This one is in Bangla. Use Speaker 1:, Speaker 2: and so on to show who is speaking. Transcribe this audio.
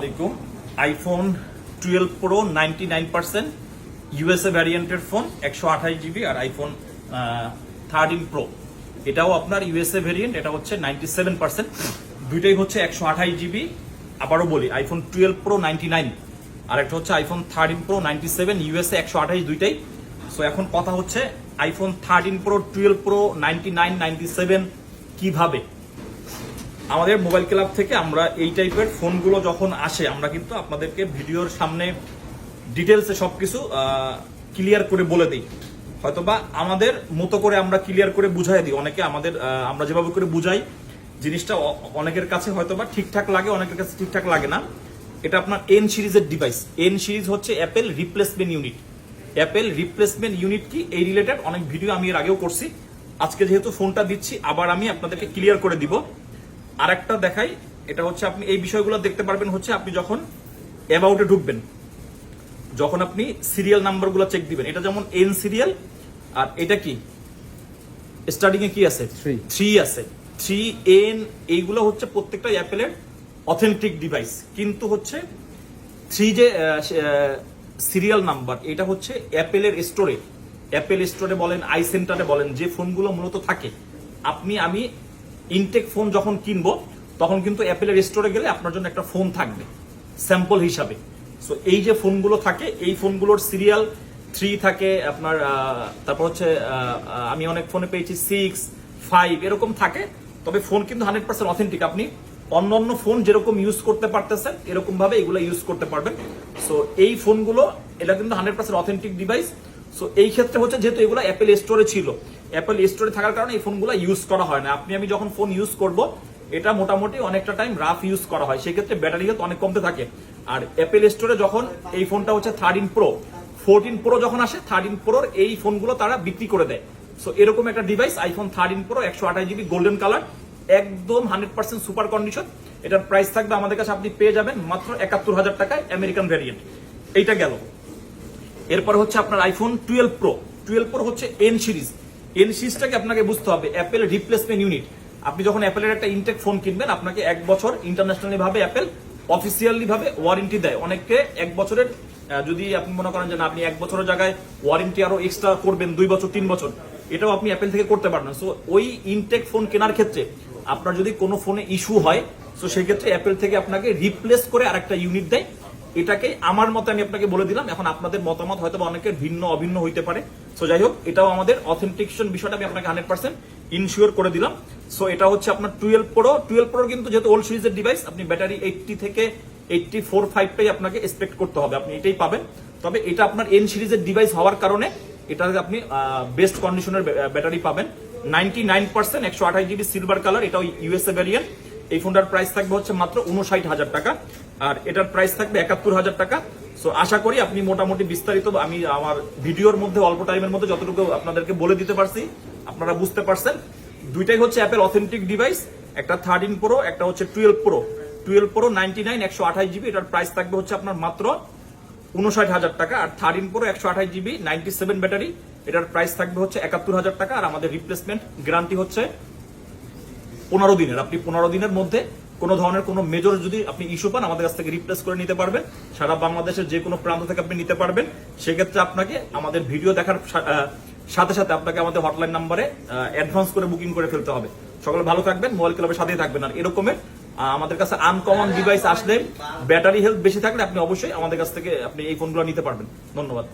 Speaker 1: আলাইকুম। IPhone twelve pro ninety nine percent USA ভ্যারিয়েন্টের phone একশো আঠাশ জিবি আর আইফোন থার্টিন প্রো এটাও আপনার ইউএসএ ভ্যারিয়েন্ট এটা হচ্ছে নাইনটি সেভেন পার্সেন্ট দুইটাই হচ্ছে একশো আঠাশ জিবি আবারও বলি iPhone twelve pro ninety nine আর একটা হচ্ছে iPhone thirteen pro ninety seven USA একশো আঠাশ দুইটাই। সো এখন কথা হচ্ছে iPhone thirteen pro twelve pro ninety nine ninety seven কীভাবে? আমাদের মোবাইল ক্লাব থেকে আমরা এই টাইপের ফোনগুলো যখন আসে, আমরা কিন্তু আপনাদেরকে ভিডিওর সামনে ডিটেলসে সবকিছু ক্লিয়ার করে বলে দিই। হয়তোবা আমাদের মতো করে আমরা ক্লিয়ার করে বুঝাই দিই। অনেকে আমাদের আমরা যেভাবে করে বুঝাই, জিনিসটা অনেকের কাছে হয়তোবা ঠিকঠাক লাগে, অনেকের কাছে ঠিকঠাক লাগে না। এটা আপনার এন সিরিজের ডিভাইস এন সিরিজ হচ্ছে Apple replacement unit Apple replacement unit কি? এই রিলেটেড অনেক ভিডিও আমি এর আগেও করছি। আজকে যেহেতু ফোনটা দিচ্ছি, আবার আমি আপনাদেরকে ক্লিয়ার করে দিব। আর একটা দেখাই এটা হচ্ছে আপনি এই বিষয়গুলো দেখতে পারবেন হচ্ছে আপনি যখন অ্যাবাউটে ঢুকবেন যখন আপনি সিরিয়াল নাম্বারগুলো চেক দিবেন এটা যেমন এন সিরিয়াল আর এটা কি? স্টার্টিং এ কি আছে. থ্রি আছে। থ্রি এন এইগুলো হচ্ছে প্রত্যেকটা অ্যাপেলের অথেন্টিক ডিভাইস কিন্তু হচ্ছে থ্রি যে সিরিয়াল নাম্বার এটা হচ্ছে অ্যাপেলের স্টোরে অ্যাপেল স্টোরে বলেন আই সেন্টারে বলেন যে ফোনগুলো মূলত থাকে আপনি আমি ইনটেক ফোন যখন কিনবো, তখন কিন্তু অ্যাপেলের স্টোরে গেলে আপনার জন্য একটা ফোন থাকবে স্যাম্পল হিসাবে। সো এই যে ফোনগুলো থাকে, এই ফোনগুলোর সিরিয়াল থ্রি থাকে, আপনার তারপর হচ্ছে আমি অনেক ফোনে পেয়েছি সিক্স ফাইভ এরকম থাকে। তবে ফোন কিন্তু হান্ড্রেড পার্সেন্ট অথেন্টিক আপনি অন্য অন্য ফোন যেরকম ইউজ করতে পারতেছেন এরকম ভাবে এগুলো ইউজ করতে পারবেন। সো এই ফোনগুলো এটা কিন্তু hundred percent authentic device so এই ক্ষেত্রে হচ্ছে, যেহেতু এগুলো অ্যাপেল স্টোরে ছিল অ্যাপেল স্টোরে থাকার কারণে এই ফোনগুলো ইউজ করা হয় না। আপনি, আমি যখন ফোন ইউজ করব, এটা মোটামুটি অনেকটা টাইম রাফ ইউজ করা হয়। সেক্ষেত্রে ব্যাটারি হেলথ অনেক কমতে থাকে। আর অ্যাপেল স্টোরে যখন এই ফোনটা হচ্ছে থার্টিন প্রো ফোরটিন প্রো যখন আসে থার্টিন প্রোর এই ফোনগুলো তারা বিক্রি করে দেয়। সো এরকম একটা ডিভাইস আইফোন থার্টিন প্রো একশো আঠাশ জিবি গোল্ডেন কালার একদম হান্ড্রেড পার্সেন্ট সুপার কন্ডিশন এটার প্রাইস থাকবে আমাদের কাছে, আপনি পেয়ে যাবেন মাত্র একাত্তর হাজার টাকায় আমেরিকান ভ্যারিয়েন্ট এইটা গেল। এরপর হচ্ছে আপনার iPhone twelve pro twelve pro হচ্ছে এন সিরিজ এন সিরিজটাকে আপনাকে বুঝতে হবে অ্যাপেল রিপ্লেসমেন্ট ইউনিট আপনি যখন অ্যাপেলের একটা ইনটেক ফোন কিনবেন, আপনাকে এক বছর ইন্টারন্যাশনালি ভাবে অ্যাপেল অফিসিয়ালি ভাবে ওয়ারেন্টি দেয়। অনেককে এক বছরের যদি আপনি মনে করেন যে না, আপনি এক বছরের জায়গায় ওয়ারেন্টি আরও এক্সট্রা করবেন, দুই বছর, তিন বছর, এটাও আপনি অ্যাপেল থেকে করতে পারবেন। সো ওই ইনটেক ফোন কেনার ক্ষেত্রে আপনার যদি কোনো ফোনে ইস্যু হয় তো সেক্ষেত্রে অ্যাপেল থেকে আপনাকে রিপ্লেস করে আরেকটা ইউনিট দেয়। এটাকে আমার মতে আমি আপনাকে বলে দিলাম। এখন আপনাদের মতামত হয়তো অনেকের ভিন্ন, অভিন্ন হইতে পারে। সো যাই হোক, এটাও আমাদের অথেন্টিকেশন বিষয়টা আমি আপনাকে হান্ড্রেড পার্সেন্ট ইনশিওর করে দিলাম। সো এটা হচ্ছে আপনার টুয়েলভ প্রো টুয়েলভ প্রো কিন্তু যেহেতু ওল্ড সিরিজের ডিভাইস আপনি ব্যাটারি এইটটি থেকে এইটটি ফোর ফাইভটাই আপনাকে এক্সপেক্ট করতে হবে। আপনি এটাই পাবেন। তবে এটা আপনার এন সিরিজের ডিভাইস হওয়ার কারণে এটাতে আপনি বেস্ট কন্ডিশনের ব্যাটারি পাবেন। নাইনটি নাইন পার্সেন্ট একশো আঠাশ জিবি সিলভার কালার এটাও ইউএসএ ভ্যারিয়েন্ট এই ফোনটার প্রাইস থাকবে হচ্ছে মাত্র উনষাট হাজার টাকা। আর এটার প্রাইস থাকবে একাত্তর হাজার টাকা। সো আশা করি আপনি মোটামুটি বিস্তারিত আমি আমার ভিডিওর মধ্যে, অল্প টাইমের মধ্যে যতটুকু আপনাদেরকে বলে দিতে পারছি, আপনারা বুঝতে পারছেন। দুইটাই হচ্ছে অ্যাপেল অথেন্টিক ডিভাইস একটা থার্টিন প্রো একটা হচ্ছে twelve pro twelve pro ninety nine একশো আঠাশ জিবি এটার প্রাইস থাকবে হচ্ছে আপনার মাত্র উনষাট হাজার টাকা। আর থার্টিন প্রো একশো আঠাশ জিবি নাইনটি সেভেন ব্যাটারি এটার প্রাইস থাকবে হচ্ছে একাত্তর হাজার টাকা। আর আমাদের রিপ্লেসমেন্ট গ্যারান্টি হচ্ছে পনেরো দিনের। আপনি পনেরো দিনের মধ্যে কোনো ধরনের কোনো মেজর যদি আপনি ইস্যু পান, আমাদের কাছ থেকে রিপ্লেস করে নিতে পারবেন। সারা বাংলাদেশের যে কোনো প্রান্ত থেকে আপনি নিতে পারবেন। সেক্ষেত্রে আপনাকে আমাদের ভিডিও দেখার সাথে সাথে আপনাকে আমাদের হটলাইন নাম্বারে অ্যাডভান্স করে বুকিং করে ফেলতে হবে। সকলে ভালো থাকবেন মোবাইল ক্লাবের সাথেই থাকবেন। আর এরকমের আমাদের কাছে আনকমন ডিভাইস আসলে ব্যাটারি হেলথ বেশি থাকলে আপনি অবশ্যই আমাদের কাছ থেকে আপনি এই ফোনগুলো নিতে পারবেন। ধন্যবাদ।